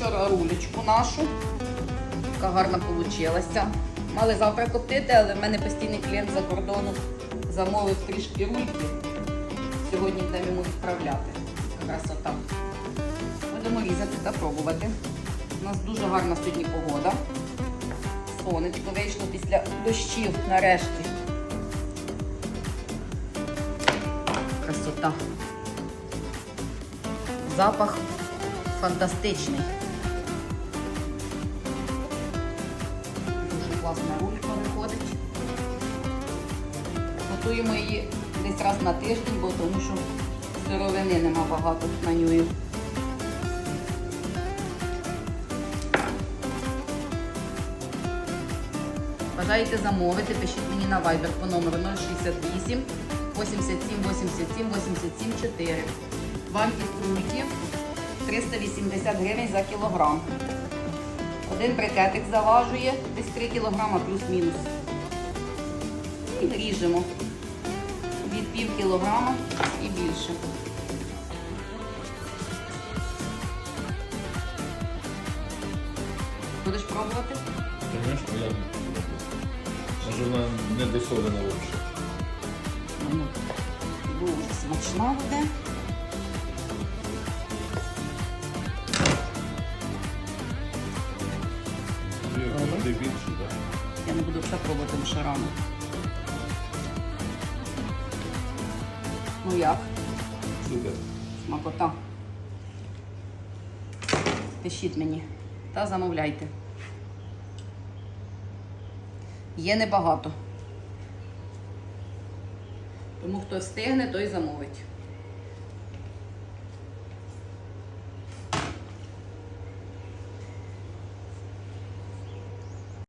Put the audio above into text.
вчора рулечку нашу. Така гарна вийшла. Мали завтра коптити, але в мене постійний клієнт за кордону замовив трішки рульки. Сьогодні будемо йому відправляти. Красота. Будемо різати та пробувати. У нас дуже гарна сьогодні погода. Сонечко вийшло після дощів нарешті. Красота. Запах фантастичний. Класна рулька виходить. Готуємо її десь раз на тиждень, бо тому що сировини нема багато на нього. Бажаєте замовити, пишіть мені на Viber по номеру 068 87 87 87 4. Вартість рульки 380 гривень за кілограм. Один брикетик заважує десь 3 кілограма плюс-мінус. І ріжемо від пів кілограма і більше. Будеш пробувати? Звісно, я може вона не досолена взагалі. Ну, Дуже смачна буде. Ти більше, так? Я не буду все пробувати рано. Ну як? Супер. Смакота. Пишіть мені та замовляйте. Є небагато. Тому хто встигне, той замовить.